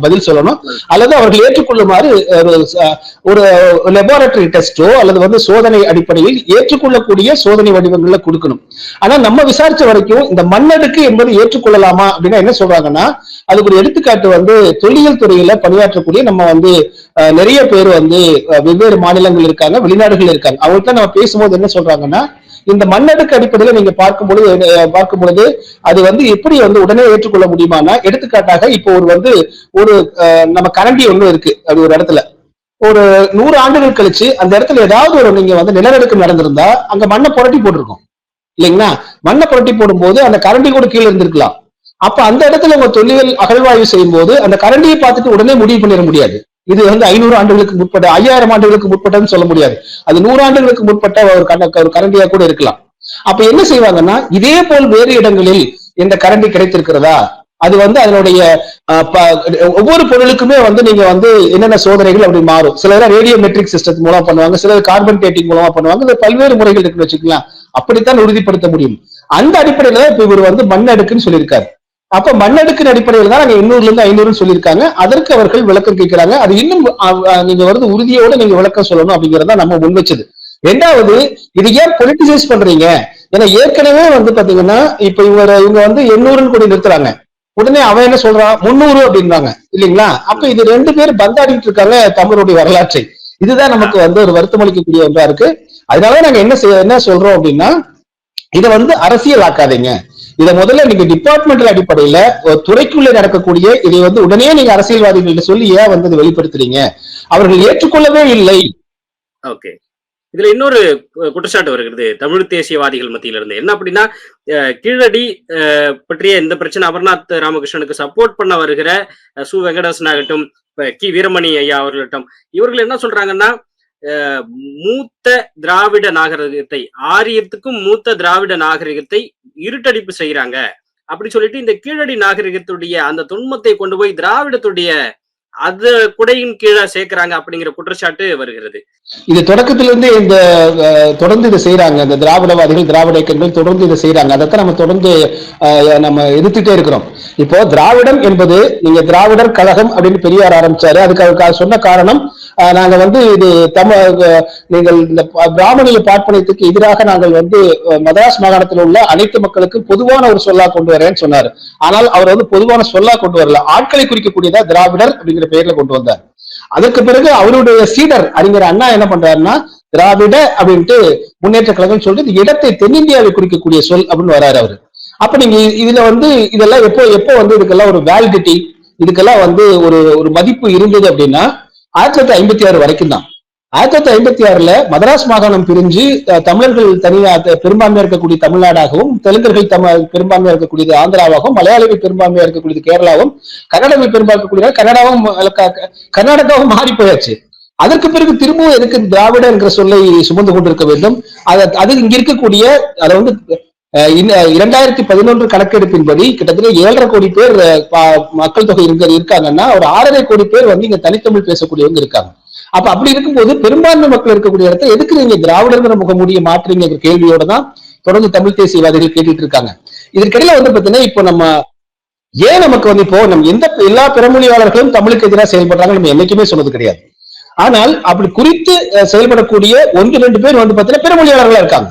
பதில் சொல்லணும். அல்லது அவர்கள் ஏற்றுக்கொள்ளுமாறு ஒரு லெபார்டரி டெஸ்டோ அல்லது வந்து சோதனை அடிப்படையில் ஏற்றுக்கொள்ளக்கூடிய சோதனை வடிவங்கள்ல கொடுக்கணும். ஆனா நம்ம விசாரிச்ச வரைக்கும் இந்த மண்ணடுக்கு என்பது ஏற்றுக்கொள்ளலாமா அப்படின்னா என்ன சொல்றாங்கன்னா அதுக்கு ஒரு எடுத்துக்காட்டு வந்து தொழில் துறையில பணியாற்றக்கூடிய நம்ம வந்து அஹ், நிறைய பேர் வந்து வெவ்வேறு மாநிலங்கள் இருக்காங்க வெளிநாடுகள் இருக்காங்க. அவங்கள்ட்ட நம்ம பேசும்போது என்ன சொல்றாங்கன்னா இந்த மண்ணடுக்கு அடிப்படையில நீங்க பார்க்கும் பொழுது பார்க்கும் பொழுது அது வந்து எப்படி வந்து உடனே ஏற்றுக்கொள்ள முடியுமானா எடுத்துக்காட்டாக இப்போ ஒரு வந்து ஒரு நம்ம கரண்டி ஒண்ணு இருக்கு. அது ஒரு இடத்துல. ஒரு நூறு ஆண்டுகள் கழிச்சு அந்த இடத்துல ஏதாவது ஒரு நீங்க வந்து நிலநடுக்கம் நடந்திருந்தா அங்க மண்ணை புரட்டி போட்டிருக்கோம். இல்லைங்களா? மண்ணை புரட்டி போடும்போது அந்த கரண்டி கூட கீழே இருந்திருக்கலாம். அப்ப அந்த இடத்துல உங்க தொல்லியல் அகழ்வாய்வு செய்யும் போது அந்த கரண்டியை பார்த்துட்டு உடனே முடிவு பண்ணிட முடியாது. இது வந்து ஐநூறு ஆண்டுகளுக்கு முற்பட்ட ஐயாயிரம் ஆண்டுகளுக்கு முற்பட்டன்னு சொல்ல முடியாது. அது நூறு ஆண்டுகளுக்கு முற்பட்ட ஒரு ஒரு கரண்டியா கூட இருக்கலாம். அப்ப என்ன செய்வாங்கன்னா இதே போல் வேறு இடங்களில் இந்த கரண்டி கிடைத்திருக்கிறதா? அது வந்து அதனுடைய ஒவ்வொரு பொருளுக்குமே வந்து நீங்க வந்து என்னென்ன சோதனைகள் அப்படி மாறும். சிலர் ரேடியோ மெட்ரிக் சிஸ்டத்து மூலமா பண்ணுவாங்க சிலர் கார்பன் டேட்டிங் மூலமா பண்ணுவாங்க இது பல்வேறு முறைகள் இருக்குன்னு வச்சுக்கலாம் அப்படித்தான் உறுதிப்படுத்த முடியும். அந்த அடிப்படையில தான் இப்ப இவர் வந்து மண்ணடுக்குன்னு சொல்லியிருக்காரு. அப்ப மண்ணடுக்கின் அடிப்படையில் தான் நாங்க எண்ணூறுல இருந்து ஐநூறுன்னு சொல்லியிருக்காங்க. அதற்கு அவர்கள் விளக்கம் கேட்கிறாங்க. அது இன்னும் நீங்க வந்து உறுதியோட நீங்க விளக்கம் சொல்லணும் அப்படிங்கறத நம்ம முன் வச்சது. ரெண்டாவது இது ஏன் பொலிட்டிசைஸ் பண்றீங்க? ஏன்னா ஏற்கனவே வந்து பாத்தீங்கன்னா இப்ப இவங்க இவங்க வந்து எண்ணூறுன்னு கூட நிறுத்துறாங்க. உடனே அவன் என்ன சொல்றான் முந்நூறு அப்படின்றாங்க இல்லைங்களா? அப்ப இது ரெண்டு பேர் பந்தாடிட்டு இருக்காங்க தமிழுடைய வரலாற்றை. இதுதான் நமக்கு வந்து ஒரு வருத்தம் அளிக்கக்கூடிய ஒன்றா இருக்கு. அதனால நாங்க என்ன செய்ய என்ன சொல்றோம் அப்படின்னா இதை வந்து அரசியல் ஆக்காதீங்க இதை முதல்ல நீங்க டிபார்ட்மெண்டல் அடிப்படையில ஒரு துறைக்குள்ளே நடக்கக்கூடிய இதை வந்து உடனே நீங்க அரசியல்வாதிகள்ட்ட சொல்லி ஏன் வந்து வெளிப்படுத்துறீங்க? அவர்கள் ஏற்றுக்கொள்ளவே இல்லை. ஓகே. இதுல இன்னொரு குற்றச்சாட்டு வருகிறது. தமிழ் தேசியவாதிகள் மத்தியில இருந்து என்ன அப்படின்னா கீழடி பற்றிய இந்த பிரச்சனை அமர்நாத் ராமகிருஷ்ணனுக்கு சப்போர்ட் பண்ண வருகிற சு. வெங்கடேசன் ஆகட்டும் கி. வீரமணி ஐயா அவர்கள்ட்டும். இவர்கள் என்ன சொல்றாங்கன்னா மூத்த திராவிட நாகரிகத்தை ஆரியத்துக்கும் மூத்த திராவிட நாகரிகத்தை இருட்டடிப்பு செய்யறாங்க அப்படி சொல்லிட்டு இந்த கீழடி நாகரிகத்துடைய அந்த தொன்மத்தை கொண்டு போய் திராவிடத்துடைய அது குடையின் கீழே சேர்க்கிறாங்க அப்படிங்கிற குற்றச்சாட்டு வருகிறது. இது தொடக்கத்திலிருந்தே இந்த தொடர்ந்து இதை செய்யறாங்க இந்த திராவிடவாதிகள் திராவிட இயக்கங்கள் தொடர்ந்து இதை செய்யறாங்க அதைத்தான் நம்ம தொடர்ந்து நம்ம எதிர்த்துட்டே இருக்கிறோம். இப்போ திராவிடம் என்பது நீங்க திராவிடர் கழகம் அப்படின்னு பெரியார் ஆரம்பிச்சாரு. அதுக்கு சொன்ன காரணம் நாங்க வந்து இது தமிழ் நீங்கள் இந்த பிராமணிய பார்ப்பனத்துக்கு எதிராக நாங்கள் வந்து மதராஸ் மாகாணத்தில் உள்ள அனைத்து மக்களுக்கும் பொதுவான ஒரு சொல்லா கொண்டு வரேன்னு சொன்னாரு. ஆனால் அவர் வந்து பொதுவான சொல்லா கொண்டு வரல. ஆட்களை குறிக்கக்கூடியதா திராவிடர் அப்படிங்கிற பேர்ல கொண்டு வந்தார். அதற்கு பிறகு அவருடைய சீடர் அறிஞர் அண்ணா என்ன பண்றாருன்னா திராவிட அப்படின்ட்டு முன்னேற்ற கழகம் சொல்லிட்டு இடத்தை தென்னிந்தியாவை குறிக்கக்கூடிய சொல் அப்படின்னு வராரு அவரு. அப்ப நீங்க இதுல வந்து இதெல்லாம் எப்போ எப்போ வந்து இதுக்கெல்லாம் ஒரு வேலிடிட்டி இதுக்கெல்லாம் வந்து ஒரு ஒரு மதிப்பு இருந்தது அப்படின்னா ஆயிரத்தி தொள்ளாயிரத்தி ஐம்பத்தி ஆறு வரைக்கும் தான் ஆயிரத்தி தொள்ளாயிரத்தி ஐம்பத்தி ஆறுல மதராஸ் மாகாணம் பிரிஞ்சு தமிழர்கள் தனியா பெரும்பான்மையா இருக்கக்கூடிய தமிழ்நாடாகவும் தெலுங்கர்கள் தமிழ் பெரும்பான்மையா இருக்கக்கூடியது ஆந்திராவாகவும் மலையாளிகள் பெரும்பான்மையா இருக்கக்கூடியது கேரளாவும் கன்னடமை பெரும்பான்மை இருக்கக்கூடிய கன்னடாவும் க- கர்நாடகாவும் மாறி போயாச்சு. அதற்கு பிறகு திரும்பவும் எதுக்கு திராவிட என்கிற சொல்லை சுமந்து கொண்டிருக்க வேண்டும்? அது அது இங்க இருக்கக்கூடிய அதை வந்து இரண்டாயிரத்தி பதினொன்று கணக்கெடுப்பின்படி கிட்டத்தட்ட ஏழரை கோடி பேர் பா- மக்கள் தொகை இருக்க இருக்காங்கன்னா ஒரு ஆறரை கோடி பேர் வந்து இங்க தனித்தமிழ் பேசக்கூடியவங்க இருக்காங்க. அப்ப அப்படி இருக்கும்போது பெரும்பான்மை மக்கள் இருக்கக்கூடிய இடத்துல எதுக்கு நீங்க திராவிடங்கிற முகமூடியை மாற்றுறீங்கிற கேள்வியோட தான் தொடர்ந்து தமிழ் தேசியவாதிகள் கேட்டுட்டு இருக்காங்க. இதற்கிடையில வந்து பாத்தீங்கன்னா இப்போ நம்ம ஏன் நமக்கு வந்து இப்போ நம்ம எந்த எல்லா பிறமொழியாளர்களும் தமிழுக்கு எதிராக செயல்படுறாங்க நம்ம என்னைக்குமே சொன்னது கிடையாது. ஆனால் அப்படி குறித்து செயல்படக்கூடிய ஒன்று ரெண்டு பேர் வந்து பாத்தீங்கன்னா பிறமொழியாளர்களா இருக்காங்க.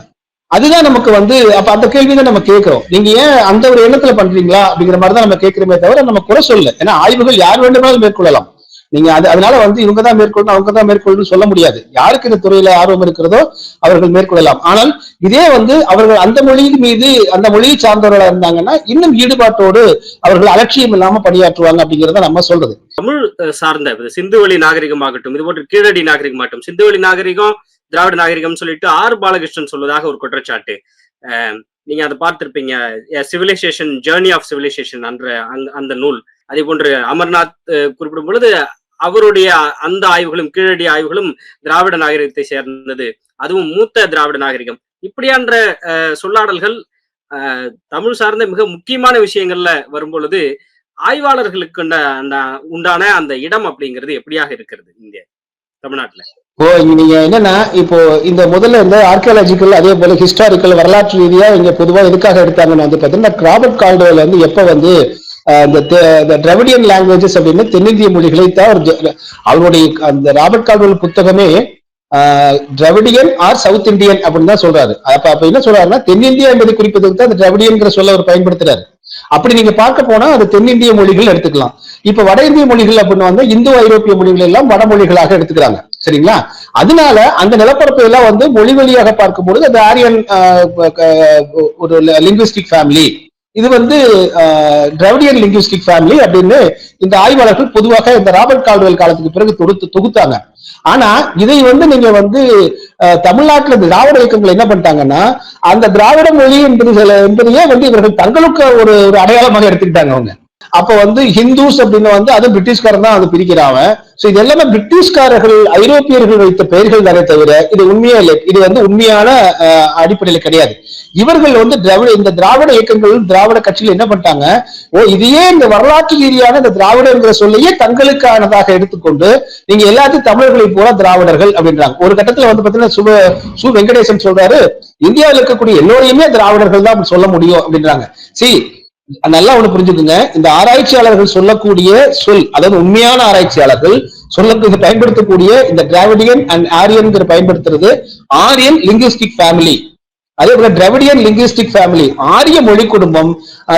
அதுதான் நமக்கு வந்து அப்ப அந்த கேள்வி தான் நம்ம கேட்கிறோம். நீங்க ஏன் அந்த ஒரு எண்ணத்துல பண்றீங்களா? அப்படிங்கிற மாதிரி தான் நம்ம கேட்கிறோமே தவிர நம்ம குறை சொல்ல ஏன்னா ஆய்வுகள் யார் வேண்டுமானாலும் மேற்கொள்ளலாம். நீங்க அது அதனால வந்து இவங்க தான் மேற்கொள்ளணும் அவங்க தான் மேற்கொள்ளணும்னு சொல்ல முடியாது. யாருக்கு இந்த துறையில ஆர்வம் இருக்கிறதோ அவர்கள் மேற்கொள்ளலாம். ஆனால் இதே வந்து அவர்கள் அந்த மொழியின் மீது அந்த மொழியை சார்ந்தவர்களா இருந்தாங்கன்னா இன்னும் ஈடுபாட்டோடு அவர்கள் அலட்சியம் இல்லாம பணியாற்றுவாங்க அப்படிங்கறத நம்ம சொல்றது. தமிழ் சார்ந்த இது சிந்துவெளி நாகரிகமாகட்டும் இது போன்ற கீழடி நாகரிகமாகட்டும் சிந்துவெளி நாகரிகம் திராவிட நாகரிகம் சொல்லிட்டு ஆர் பாலகிருஷ்ணன் சொல்வதாக ஒரு குற்றச்சாட்டு. அஹ், நீங்க அதை பார்த்திருப்பீங்க. சிவிலைசேஷன் ஜேர்னி ஆஃப் சிவிலைசேஷன் என்ற அந்த- அந்த நூல். அதே போன்று அமர்நாத் குறிப்பிடும் பொழுது அவருடைய அந்த ஆய்வுகளும் கீழடி ஆய்வுகளும் திராவிட நாகரிகத்தை சேர்ந்தது. அதுவும் மூத்த திராவிட நாகரிகம். இப்படியான்ற அஹ், சொல்லாடல்கள் தமிழ் சார்ந்த மிக முக்கியமான விஷயங்கள்ல வரும்பொழுது ஆய்வாளர்களுக்கு அந்த உண்டான அந்த இடம் அப்படிங்கிறது எப்படியாக இருக்கிறது இங்க தமிழ்நாட்டுல? ஓ நீங்க என்னன்னா இப்போ இந்த முதல்ல இந்த ஆர்கியாலஜிக்கல் அதே போல ஹிஸ்டாரிக்கல் வரலாற்று ரீதியா இங்க பொதுவா எதுக்காக எடுத்தாங்கன்னு வந்து பாத்தீங்கன்னா ராபர்ட் கால்டோல் வந்து எப்ப வந்து இந்த டிரவிடியன் லாங்குவேஜஸ் அப்படின்னு தென்னிந்திய மொழிகளை தான் ஒரு அவருடைய அந்த ராபர்ட் கால்டோல் புத்தகமே டிரவிடியன் ஆர் சவுத் இந்தியன் அப்படின்னு தான் சொல்றாரு. அப்ப அப்ப என்ன சொல்றாருன்னா தென்னிந்தியா என்பதை குறிப்பதற்கு தான் அந்த டிரவிடியன்ங்கிற சொல்ல அவர் பயன்படுத்துறாரு. அப்படி நீங்க பார்க்க போனா அது தென்னிந்திய மொழிகள் எடுத்துக்கலாம். இப்ப வட இந்திய மொழிகள் அப்படின்னு வந்து இந்தோ ஐரோப்பிய மொழிகள் எல்லாம் வடமொழிகளாக எடுத்துக்கிறாங்க. சரிங்களா? அதனால அந்த நிலப்பரப்பை எல்லாம் வந்து மொழி வழியாக பார்க்கும்பொழுது அது ஆரியன் ஒரு லிங்குவிஸ்டிக் ஃபேமிலி இது வந்து டிரவிடியன் லிங்குவிஸ்டிக் ஃபேமிலி அப்படின்னு இந்த ஆய்வாளர்கள் பொதுவாக இந்த ராபர்ட் கால்டுவெல் காலத்துக்கு பிறகு தொடுத்து தொகுத்தாங்க. ஆனா இதை வந்து நீங்க வந்து அஹ், தமிழ்நாட்டுல இந்த திராவிட இயக்கங்கள் என்ன பண்ணிட்டாங்கன்னா அந்த திராவிட மொழி என்பது சில- என்பதையே வந்து இவர்கள் தங்களுக்கு ஒரு ஒரு அடையாளமாக எடுத்துக்கிட்டாங்க அவங்க. அப்ப வந்து ஹிந்துஸ் அப்படின்னு வந்து அது பிரிட்டிஷ்காரன் தான் அது பிரிக்கிறாங்க சோ இது எல்லாமே பிரிட்டிஷ்காரர்கள் ஐரோப்பியர்கள் வைத்த பெயர்கள் தானே தவிர இது உண்மையா இல்லை? இது வந்து உண்மையான அடிப்படையில கிடையாது. இவர்கள் வந்து திராவிட இந்த திராவிட இயக்கங்கள் திராவிட கட்சிகள் என்ன பண்ணிட்டாங்க? ஓ இதையே இந்த வரலாற்று ரீதியான இந்த திராவிடங்கிற சொல்லையே தங்களுக்கானதாக எடுத்துக்கொண்டு நீங்க எல்லாத்தையும் தமிழர்களை போல திராவிடர்கள் அப்படின்றாங்க. ஒரு கட்டத்துல வந்து பாத்தீங்கன்னா சுப சு வெங்கடேசன் சொல்றாரு இந்தியாவில் இருக்கக்கூடிய எல்லோரையுமே திராவிடர்கள் தான் சொல்ல முடியும் அப்படின்றாங்க. சி நல்லா ஒண்ணு புரிஞ்சுக்குங்க. இந்த ஆராய்ச்சியாளர்கள் சொல்லக்கூடிய சொல் அதாவது உண்மையான ஆராய்ச்சியாளர்கள் சொல்ல பயன்படுத்தக்கூடிய இந்த டிராவிடியன் அண்ட் ஆரியன் பயன்படுத்துறது ஆரியன் லிங்குஸ்டிக் ஃபேமிலி அதே போல டிராவிடியன் லிங்குஸ்டிக் ஃபேமிலி ஆரிய மொழி குடும்பம்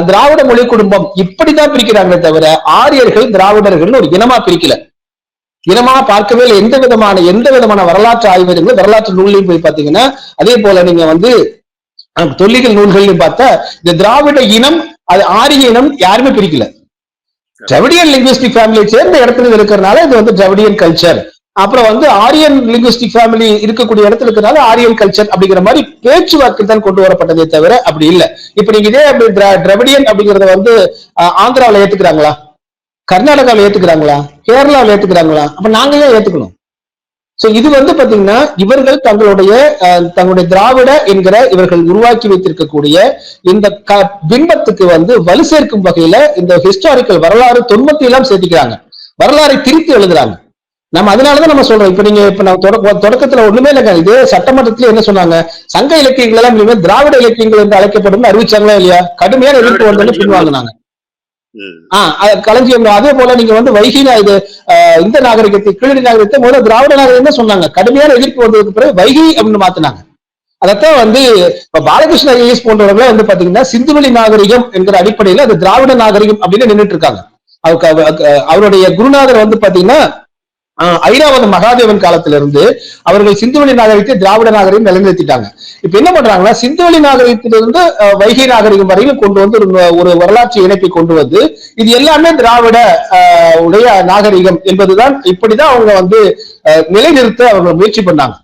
திராவிட மொழி குடும்பம் இப்படிதான் பிரிக்கிறாங்களே தவிர ஆரியர்கள் திராவிடர்கள்னு ஒரு இனமா பிரிக்கல. இனமா பார்க்கவே இல்லை. எந்த விதமான எந்த விதமான வரலாற்று ஆய்வுகளும் வரலாற்று நூல்லையும் போய் பாத்தீங்கன்னா அதே போல நீங்க வந்து தொல்லிகள் தொல்லியல் பார்த்தா இந்த திராவிட இனம் அது ஆரிய இனம் யாருமே பிரிக்கல. டிராவிடியன் லிங்குவிஸ்டிக் ஃபேமிலியை சேர்ந்த இடத்துல இருக்கிறனால இது வந்து டிராவிடியன் கல்ச்சர் அப்புறம் வந்து ஆரியன் லிங்குவிஸ்டிக் ஃபேமிலி இருக்கக்கூடிய இடத்துல இருக்கிறனால ஆரியன் கல்ச்சர் அப்படிங்கிற மாதிரி பேச்சுவாக்கு தான் கொண்டு வரப்பட்டதே தவிர அப்படி இல்லை. இப்ப நீங்க இதே அப்படி திரா- அப்படிங்கறத வந்து ஆந்திராவில ஏத்துக்கிறாங்களா? கர்நாடகாவில் ஏத்துக்கிறாங்களா? கேரளாவில் ஏத்துக்கிறாங்களா? அப்ப நாங்க ஏன் ஏத்துக்கணும்? சோ இது வந்து பாத்தீங்கன்னா இவர்கள் தங்களுடைய தங்களுடைய திராவிட என்கிற இவர்கள் உருவாக்கி வைத்திருக்கக்கூடிய இந்த க- பிம்பத்துக்கு வந்து வலு சேர்க்கும் வகையில இந்த ஹிஸ்டாரிக்கல் வரலாறு தொன்மத்தை எல்லாம் சேர்த்திக்கிறாங்க வரலாறை திரித்து எழுதுறாங்க. நம்ம அதனாலதான் நம்ம சொல்றோம். இப்ப நீங்க இப்ப நான் தொடக்கத்துல ஒண்ணுமே இல்லைங்க இதே சட்டமன்றத்துல என்ன சொன்னாங்க? சங்க இலக்கியங்கள் எல்லாம் திராவிட இலக்கியங்கள் என்று அழைக்கப்படும் அறிவிச்சாங்களா இல்லையா? கடுமையான எதிர்ப்பு வந்து பின்வாங்கினாங்க களஞ்சியம் அதே போல நீங்க வந்து வைகை இது இந்த நாகரிகத்தை கீழடி நாகரிகத்தை முதல்ல திராவிட நாகரிகம் தான் சொன்னாங்க. கடுமையான எதிர்ப்பு வந்ததுக்கு பிறகு வைகை அப்படின்னு மாத்தினாங்க. அதத்தான் வந்து இப்ப பாலகிருஷ்ண ஐஎஸ் போன்றவர்களே வந்து பாத்தீங்கன்னா சிந்துவெளி நாகரிகம் என்கிற அடிப்படையில அது திராவிட நாகரிகம் அப்படின்னு நின்னுட்டு இருக்காங்க. அவருக்கு அவ- அவருடைய குருநாதர் வந்து பாத்தீங்கன்னா ஐராவத மகாதேவன் காலத்திலிருந்து அவர்கள் சிந்துவெளி நாகரிகத்தை திராவிட நாகரிகம் நிலைநிறுத்திட்டாங்க. இப்ப என்ன பண்றாங்கன்னா சிந்துவெளி நாகரிகத்திலிருந்து வைகை நாகரிகம் வரையிலும் கொண்டு வந்து ஒரு ஒரு வரலாற்று இணைப்பை கொண்டு வந்து இது எல்லாமே திராவிட ஆஹ், உடைய நாகரிகம் என்பதுதான் இப்படிதான் அவங்க வந்து நிலைநிறுத்த அவங்க முயற்சி பண்ணாங்க.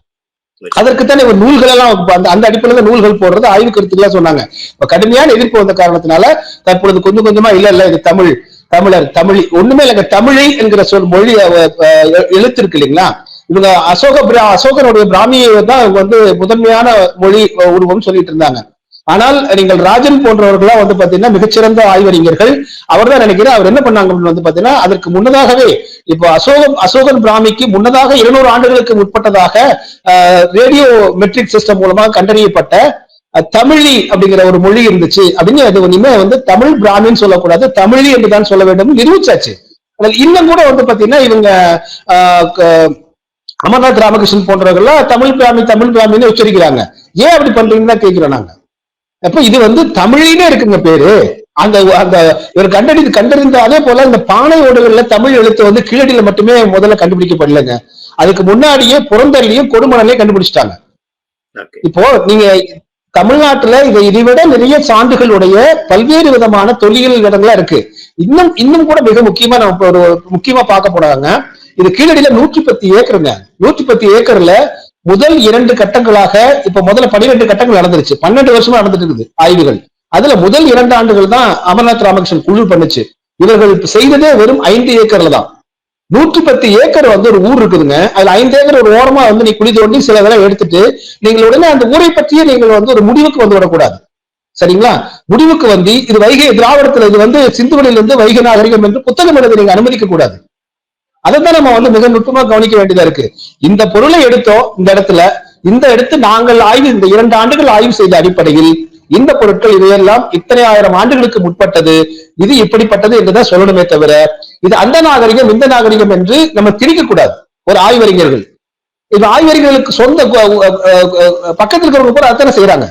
அதற்குத்தான் இவர் நூல்கள் எல்லாம் அந்த அந்த அடிப்படையில நூல்கள் போடுறது ஆய்வு கருத்துக்களா சொன்னாங்க. இப்ப கடுமையான எதிர்ப்பு வந்த காரணத்தினால தற்பொழுது கொஞ்சம் கொஞ்சமா இல்ல இல்ல இது தமிழ் தமிழர் தமிழ் ஒண்ணுமே இல்லைங்க தமிழை என்கிற சொல் மொழி எழுத்து இருக்கு இல்லைங்களா? இவங்க அசோக பிரா- அசோகனுடைய பிராமியை தான் இவங்க வந்து முதன்மையான மொழி உருவம் சொல்லிட்டு இருந்தாங்க. ஆனால் நீங்கள் ராஜன் போன்றவர்கள்லாம் வந்து பாத்தீங்கன்னா மிகச்சிறந்த ஆய்வறிஞர்கள். அவர் தான் நினைக்கிறேன் அவர் என்ன பண்ணாங்க அப்படின்னு வந்து பாத்தீங்கன்னா அதற்கு முன்னதாகவே இப்போ அசோகம் அசோகன் பிராமிக்கு முன்னதாக இருநூறு ஆண்டுகளுக்கு முற்பட்டதாக ரேடியோ மெட்ரிக் சிஸ்டம் மூலமாக கண்டறியப்பட்ட தமிழி அப்படிங்கிற ஒரு மொழி இருந்துச்சு அப்படின்னு அது இனிமே வந்து தமிழ் பிராமின்னு சொல்லக்கூடாது தமிழி என்று தான் சொல்ல வேண்டும் நிரூபிச்சாச்சு. இன்னும் கூட வந்து பாத்தீங்கன்னா இவங்க அமர்நாத் ராமகிருஷ்ணன் போன்றவர்கள்லாம் தமிழ் பிராமி தமிழ் பிராமின்னு உச்சரிக்கிறாங்க. ஏன் அப்படி பண்றீங்கன்னு கேட்கிறோம் நாங்க. அப்ப இது வந்து தமிழினே இருக்குங்க பேரு. அந்த அந்த இவர் கண்டறி கண்டறிந்த அதே போல இந்த பானை ஓடுகள்ல தமிழ் எழுத்து வந்து கீழடியில மட்டுமே முதல்ல கண்டுபிடிக்கப்படலைங்க. அதுக்கு முன்னாடியே புறந்தள்ளியும் கொடுமணலையும் கண்டுபிடிச்சிட்டாங்க. இப்போ நீங்க தமிழ்நாட்டுல இதை இதைவிட நிறைய சான்றுகளுடைய பல்வேறு விதமான தொல்லியல் இடங்களா இருக்கு. இன்னும் இன்னும் கூட மிக முக்கியமா நம்ம ஒரு முக்கியமா பார்க்க போறாங்க. இது கீழடியில நூற்றி பத்து ஏக்கருங்க. நூற்றி பத்து ஏக்கர்ல முதல் இரண்டு கட்டங்களாக இப்ப முதல்ல பன்னிரெண்டு கட்டங்கள் நடந்துருச்சு. பன்னெண்டு வருஷமா நடந்துட்டு இருக்குது ஆய்வுகள். அதுல முதல் இரண்டு ஆண்டுகள் தான் அமர்நாத் ராமகிருஷ்ணன் குழு பண்ணுச்சு. இவர்கள் செய்ததே வெறும் ஐந்து ஏக்கர்ல தான். நூற்றி பத்து ஏக்கர் வந்து ஒரு ஊர் இருக்குதுங்க. அதுல ஐந்து ஏக்கர் ஒரு ஓரமா வந்து நீ குழி தோண்டி சில இதெல்லாம் எடுத்துட்டு நீங்கள் உடனே அந்த ஊரை பற்றியே நீங்கள் வந்து ஒரு முடிவுக்கு வந்து விடக்கூடாது. சரிங்களா? முடிவுக்கு வந்து இது வைகை திராவிடத்துல இது வந்து சிந்துவெளியிலிருந்து வைகை நாகரிகம் என்று புத்தகம் எழுத நீங்க அனுமதிக்க கூடாது அதைத்தான் நம்ம வந்து மிக நுட்பமா கவனிக்க வேண்டியதா இருக்கு. இந்த பொருளை எடுத்தோம் இந்த இடத்துல இந்த எடுத்து நாங்கள் ஆய்வு இந்த இரண்டு ஆண்டுகள் ஆய்வு செய்த அடிப்படையில் இந்த பொருட்கள் இவையெல்லாம் இத்தனை ஆயிரம் ஆண்டுகளுக்கு முற்பட்டது. இது இப்படிப்பட்டது என்றுதான் சொல்லணுமே தவிர இது அந்த நாகரிகம் இந்த நாகரிகம் என்று நம்ம திணிக்க கூடாது ஒரு ஆய்வறிஞர்கள். இது ஆய்வறிஞர்களுக்கு சொந்த பக்கத்தில் பக்கத்துல இருக்கிறவங்க கூட அத்தனை செய்யறாங்க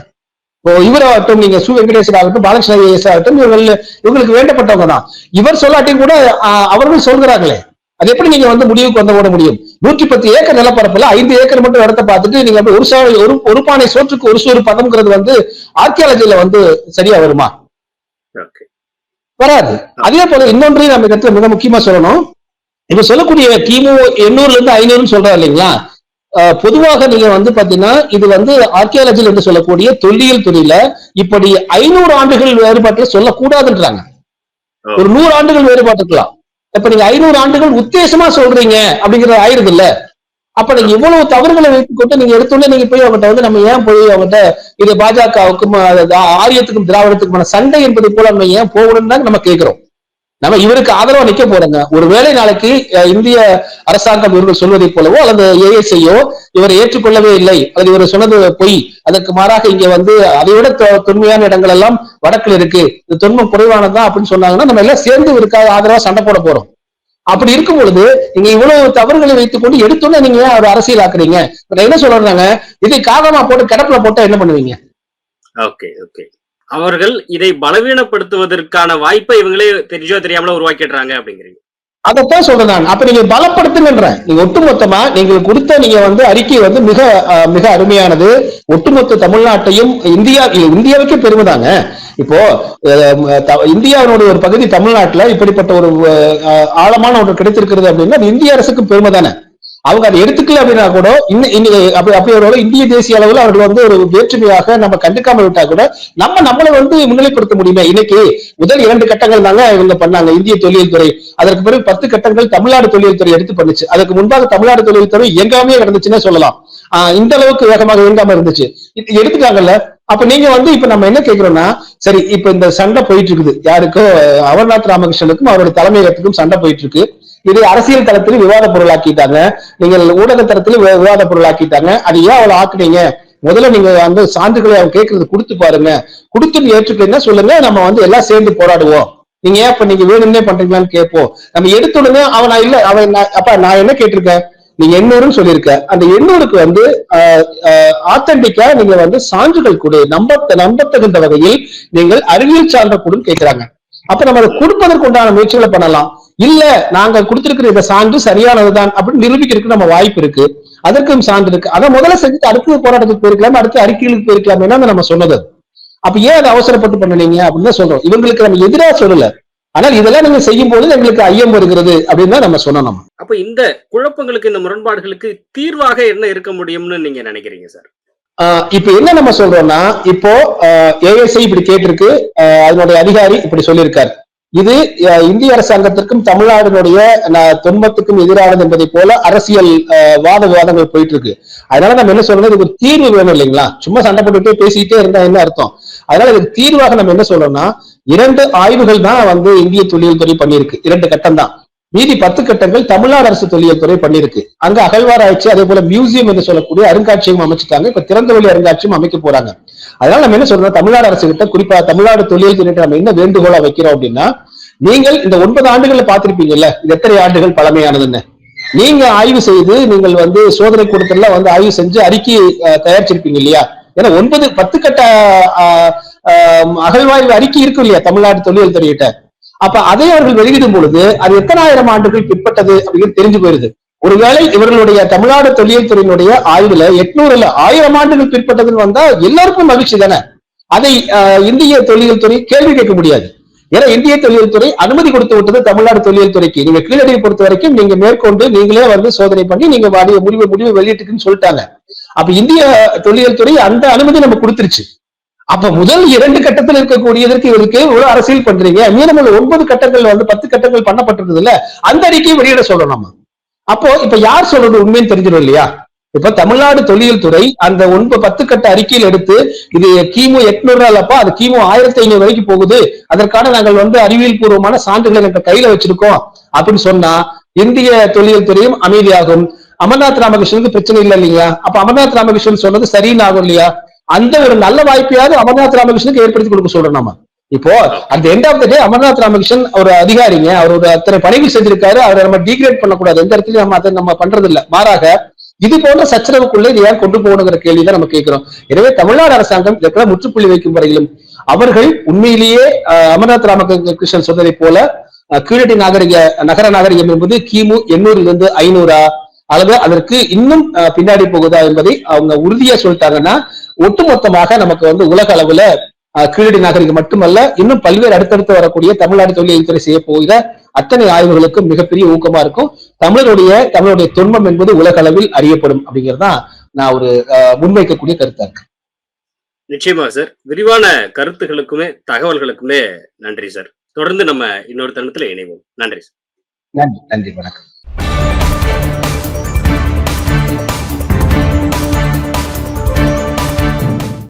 இப்போ இவராகட்டும் நீங்க சு வெங்கடேசன் ஆகட்டும் பாலகிருஷ்ண ஐஎஸ் ஆகட்டும் இவர்கள் இவங்களுக்கு வேண்டப்பட்டவங்க தான். இவர் சொல்லாட்டியும் கூட அவர்கள் சொல்கிறாங்களே அது எப்படி நீங்க வந்து முடிவுக்கு வந்து ஓட முடியும்? நூற்றி பத்து ஏக்கர் நிலப்பரப்புல ஐந்து ஏக்கர் மட்டும் இடத்த பார்த்துட்டு நீங்க அப்படி ஒரு சா- ஒரு ஒரு பானை சோற்றுக்கு ஒரு சோறு பதம்ங்கிறது வந்து ஆர்கியாலஜில வந்து சரியா வருமா? வராது. அதே போல இன்னொன்றையும் நம்ம இடத்துல மிக முக்கியமா சொல்லணும். இப்ப சொல்லக்கூடிய கிமு எண்ணூறுல இருந்து ஐநூறுன்னு சொல்றாரு இல்லைங்களா? பொதுவாக நீங்க வந்து பாத்தீங்கன்னா இது வந்து ஆர்கியாலஜில் என்று சொல்லக்கூடிய தொல்லியல் துறையில இப்படி ஐநூறு ஆண்டுகள் வேறுபாட்டுல சொல்லக்கூடாதுன்றாங்க. ஒரு நூறு ஆண்டுகள் வேறுபாட்டுக்கலாம். இப்ப நீங்க ஐநூறு ஆண்டுகள் உத்தேசமா சொல்றீங்க அப்படிங்கறது ஆயிருது இல்ல. அப்ப நீங்க இவ்வளவு தவறுகளை வைத்துக்கொண்டு நீங்க எடுத்துள்ள நீங்க போய் அவங்ககிட்ட வந்து நம்ம ஏன் போய் அவங்ககிட்ட இது பாஜகவுக்கும் ஆரியத்துக்கும் திராவிடத்துக்குமான சண்டை என்பதை போல நம்ம ஏன் போகணும்னு தான் நம்ம கேட்கிறோம். நம்ம இவருக்கு ஆதரவா நிக்க போறோங்க. ஒருவேளை நாளைக்கு இந்திய அரசாங்கம் இவர்கள் சொல்வதை போலவோ அல்லது ஏஎஸ்ஐயோ இவரை ஏற்றுக்கொள்ளவே இல்லை அல்லது இவர் சொன்னது பொய் அதற்கு மாறாக இங்க வந்து அதை விட தொ- தொன்மையான இடங்கள் எல்லாம் வடக்குல இருக்கு. இது தொன்மம் குறைவானதான் அப்படின்னு சொன்னாங்கன்னா நம்ம எல்லாம் சேர்ந்து இவருக்காக ஆதரவா சண்டை போட போறோம். அப்படி இருக்கும் பொழுது நீங்க இவ்வளவு தவறுகளை வைத்துக் கொண்டு எடுத்தோன்னே நீங்க ஏன் ஒரு அரசியல் ஆக்குறீங்க? நான் என்ன சொல்றாங்க இதை காரணமா போட்டு கிடப்புல போட்டா என்ன பண்ணுவீங்க? ஓகே ஓகே அவர்கள் இதை பலவீனப்படுத்துவதற்கான வாய்ப்பை இவங்களே தெரிஞ்சோ தெரியாமல உருவாக்கிடுறாங்க அப்படிங்கிறீங்க. அதைத்தான் சொல்றேன் நான். அப்ப நீங்க பலப்படுத்துங்கன்றேன் நீங்க ஒட்டுமொத்தமா நீங்கள் கொடுத்த நீங்க வந்து அறிக்கை வந்து மிக மிக அருமையானது. ஒட்டுமொத்த தமிழ்நாட்டையும் இந்தியா இந்தியாவுக்கே பெருமைதாங்க இப்போ இந்தியாவினுடைய ஒரு பகுதி தமிழ்நாட்டுல இப்படிப்பட்ட ஒரு ஆழமான ஒன்று கிடைத்திருக்கிறது அப்படின்னா அது இந்திய அரசுக்கு பெருமை தானே. அவங்க அதை எடுத்துக்கல அப்படின்னா கூட இன்னும் அப்படி அப்படி ஒரு இந்திய தேசிய அளவில் அவர்கள் வந்து ஒரு வேற்றுமையாக நம்ம கண்டுக்காம விட்டா கூட நம்ம நம்மளை வந்து முன்னிலைப்படுத்த முடியுமே. இன்னைக்கு முதல் இரண்டு கட்டங்கள் தாங்க இவங்க பண்ணாங்க. இந்திய தொழில் துறை. அதற்கு பிறகு பத்து கட்டங்கள் தமிழ்நாடு தொழில் துறை எடுத்து பண்ணுச்சு. அதுக்கு முன்பாக தமிழ்நாடு தொழில் துறை எங்காமே நடந்துச்சுன்னே சொல்லலாம். ஆஹ் இந்த அளவுக்கு வேகமாக இயங்காம இருந்துச்சு. எடுத்துட்டாங்கல்ல. அப்ப நீங்க வந்து இப்ப நம்ம என்ன கேக்குறோம்னா சரி இப்ப இந்த சண்டை போயிட்டு இருக்குது. யாருக்கோ அமர்நாத் ராமகிருஷ்ணனுக்கும் அவருடைய தலைமையகத்துக்கும் சண்டை போயிட்டு இருக்கு. இது அரசியல் தளத்தில் விவாத பொருளாக்கிட்டாங்க. நீங்கள் ஊடக தளத்தில் விவாத பொருளாக்கிட்டாங்க. அது ஏன் அவளை ஆக்குனீங்க? முதல்ல நீங்க வந்து சான்றுகளை அவங்க கேட்கறது கொடுத்து பாருங்க. கொடுத்து ஏற்றுக்கலைன்னா சொல்லுங்க. நம்ம வந்து எல்லாம் சேர்ந்து போராடுவோம். நீங்க ஏன் இப்ப நீங்க வேணும்னே பண்றீங்களான்னு கேட்போம். நம்ம எடுத்த உடனே அவன் நான் இல்ல அவன் நான்- அப்பா நான் என்ன கேட்டிருக்கேன்? நீங்க எண்ணூறுன்னு சொல்லியிருக்க. அந்த எண்ணூறுக்கு வந்து ஆத்தன்டிக்கா நீங்க வந்து சான்றுகள் கொடு. நம்ப நம்பத்தகுந்த வகையில் நீங்கள் அறிவியல் சான்ற கொடுன்னு கேட்கிறாங்க. அப்ப நம்ம அதை கொடுப்பதற்கு உண்டான முயற்சிகளை பண்ணலாம். இல்ல நாங்க கொடுத்திருக்கிற இந்த சான்று சரியானதுதான் அப்படின்னு நிரூபிக்கிறதுக்கு நம்ம வாய்ப்பு இருக்கு. அதற்கும் சான்று இருக்கு. அதை முதல்ல செஞ்சுட்டு அடுத்த போராட்டத்துக்கு போயிருக்கலாம் அடுத்த அறிக்கைகளுக்கு போயிருக்கலாம் என்ன நம்ம சொன்னது. அப்ப ஏன் அதை அவசரப்பட்டு பண்ணீங்க அப்படின்னு தான் சொல்றோம். இவங்களுக்கு நம்ம எதிரா சொல்லல. ஆனால் இதெல்லாம் நீங்க செய்யும் பொழுது எங்களுக்கு ஐயம் வருகிறது அப்படின்னு நம்ம சொன்னோம் அப்ப இந்த குழப்பங்களுக்கு இந்த முரண்பாடுகளுக்கு தீர்வாக என்ன இருக்க முடியும்னு நீங்க நினைக்கிறீங்க சார்? இப்ப என்ன நம்ம சொல்றோம்னா இப்போ ஏஎஸ்ஐ இப்படி கேட்டிருக்கு. ஆஹ் அதனுடைய அதிகாரி இப்படி சொல்லியிருக்காரு. இது இந்திய அரசாங்கத்திற்கும் தமிழ்நாட்டினுடைய துன்பத்துக்கும் எதிரானது என்பதை போல அரசியல் ஆஹ் வாத விவாதங்கள் போயிட்டு இருக்கு அதனால நம்ம என்ன சொல்றோம் இதுக்கு தீர்வு வேணும் இல்லைங்களா? சும்மா சண்டை போட்டுட்டே பேசிக்கிட்டே இருந்தா என்ன அர்த்தம்? அதனால இதுக்கு தீர்வாக நம்ம என்ன சொல்றோம்னா இரண்டு ஆய்வுகள் தான் வந்து இந்திய தொழில் துறை பண்ணியிருக்கு. இரண்டு கட்டம் தான். மீதி பத்து கட்டங்கள் தமிழ்நாடு அரசு தொல்லியல் துறை பண்ணிருக்கு அங்க அகழ்வாராய்ச்சி அதே போல மியூசியம் என்று சொல்லக்கூடிய அருங்காட்சியகம் அமைச்சிட்டாங்க. இப்ப திறந்தவெளி அருங்காட்சியம் அமைக்க போறாங்க. அதனால நம்ம என்ன சொல்றோம் தமிழ்நாடு அரசு கிட்ட குறிப்பா தமிழ்நாடு தொல்லியல் துறை நம்ம என்ன வேண்டுகோளா வைக்கிறோம் அப்படின்னா நீங்கள் இந்த ஒன்பது ஆண்டுகள்ல பார்த்திருப்பீங்கல்ல இது எத்தனை ஆண்டுகள் பழமையானதுன்னு. நீங்க ஆய்வு செய்து நீங்கள் வந்து சோதனை கூடத்துல வந்து ஆய்வு செஞ்சு அறிக்கை தயாரிச்சிருப்பீங்க இல்லையா? ஏன்னா ஒன்பது பத்து கட்ட அகழ்வாய்வு அறிக்கை இருக்கும் இல்லையா தமிழ்நாடு தொழில் துறையிட்ட. அப்ப அதை அவர்கள் வெளியிடும் பொழுது அது எத்தனாயிரம் ஆண்டுகள் பிற்பட்டது அப்படின்னு தெரிஞ்சு போயிருது. ஒருவேளை இவர்களுடைய தமிழ்நாடு தொழில் துறையினுடைய ஆய்வுல எட்நூறுல ஆயிரம் ஆண்டுகள் பிற்பட்டதுன்னு வந்தா எல்லாருக்கும் மகிழ்ச்சி தானே? அதை ஆஹ், இந்திய தொழில் துறை கேள்வி கேட்க முடியாது. ஏன்னா இந்திய தொழில் துறை அனுமதி கொடுத்து விட்டது தமிழ்நாடு தொழில் துறைக்கு. நீங்க கீழடியை பொறுத்த வரைக்கும் நீங்க மேற்கொண்டு நீங்களே வந்து சோதனை பண்ணி நீங்க வாடிய முடிவு முடிவு வெளியிட்டுக்குன்னு சொல்லிட்டாங்க. அப்ப இந்திய தொழில் துறை அந்த அனுமதி நம்ம கொடுத்துருச்சு. அப்ப முதல் இரண்டு கட்டத்தில் இருக்கக்கூடியதற்கு இவருக்கு இவ்வளவு அரசியல் பண்றீங்க. மீதமுள்ள ஒன்பது கட்டங்கள் வந்து பத்து கட்டங்கள் பண்ணப்பட்டிருக்குது இல்ல அந்த அறிக்கையை வெளியிட சொல்றோம் நம்ம. அப்போ இப்ப யார் சொல்றது உண்மைன்னு தெரிஞ்சிடும் இல்லையா? இப்ப தமிழ்நாடு தொழில் துறை அந்த ஒன்பது பத்து கட்ட அறிக்கையில் எடுத்து இது கிமு எட்நூறு அப்பா அது கிமு ஆயிரத்தி ஐநூறு வரைக்கும் போகுது. அதற்கான நாங்கள் வந்து அறிவியல் பூர்வமான சான்றுகளை எங்க கையில வச்சிருக்கோம் அப்படின்னு சொன்னா இந்திய தொழில் துறையும் அமைதியாகும். அமர்நாத் ராமகிருஷ்ணனுக்கு பிரச்சனை இல்லை இல்லையா அப்ப அமர்நாத் ராமகிருஷ்ணன் சொன்னது சரின்னு ஆகும் இல்லையா? அந்த ஒரு நல்ல வாய்ப்பையாவது அமர்நாத் ராமகிருஷ்ணனுக்கு ஏற்படுத்தி கொடுக்க சொல்றோம் நம்ம இப்போ அந்த end of the day Amarnath Ramakrishnan ஒரு அதிகாரிங்க அவர் ஒரு அத்தனை பணிகள் செஞ்சிருக்காரு அவரை நம்ம டீக்ரேட் பண்ணக்கூடாது. எந்த இடத்துலயும் நம்ம அதை நம்ம பண்றது இல்ல மாறாக இது போன்ற சச்சரவுக்குள்ள இதை ஏன் கொண்டு போகணுங்கிற கேள்விதான் நம்ம கேட்கிறோம். எனவே தமிழ்நாடு அரசாங்கம் இதற்கெல்லாம் முற்றுப்புள்ளி வைக்கும் வரையிலும் அவர்கள் உண்மையிலேயே அமர்நாத் ராமகிருஷ்ணன் சொன்னதை போல கீழடி நாகரிக நகர நாகரிகம் என்பது கிமு எண்ணூறுல இருந்து ஐநூறா அல்லது அதற்கு இன்னும் பின்னாடி போகுதா என்பதை அவங்க உறுதியா சொல்லிட்டாங்கன்னா ஒட்டுமொத்தமாக நமக்கு வந்து உலக அளவுல கீழடி நாகரிகம் மட்டுமல்ல இன்னும் பல்வேறு அடுத்தடுத்து வரக்கூடிய தமிழ்நாடு தொழில் துறை செய்ய போகிற அத்தனை ஆய்வுகளுக்கும் மிகப்பெரிய ஊக்கமா இருக்கும். தமிழருடைய தமிழுடைய தொன்மம் என்பது உலக அளவில் அறியப்படும் அப்படிங்கறதுதான் நான் ஒரு முன்வைக்கக்கூடிய கருத்தா இருக்கு. நிச்சயமா சார். விரிவான கருத்துகளுக்குமே தகவல்களுக்குமே நன்றி சார். தொடர்ந்து நம்ம இன்னொரு தருணத்துல இணைவோம். நன்றி சார். நன்றி நன்றி வணக்கம்.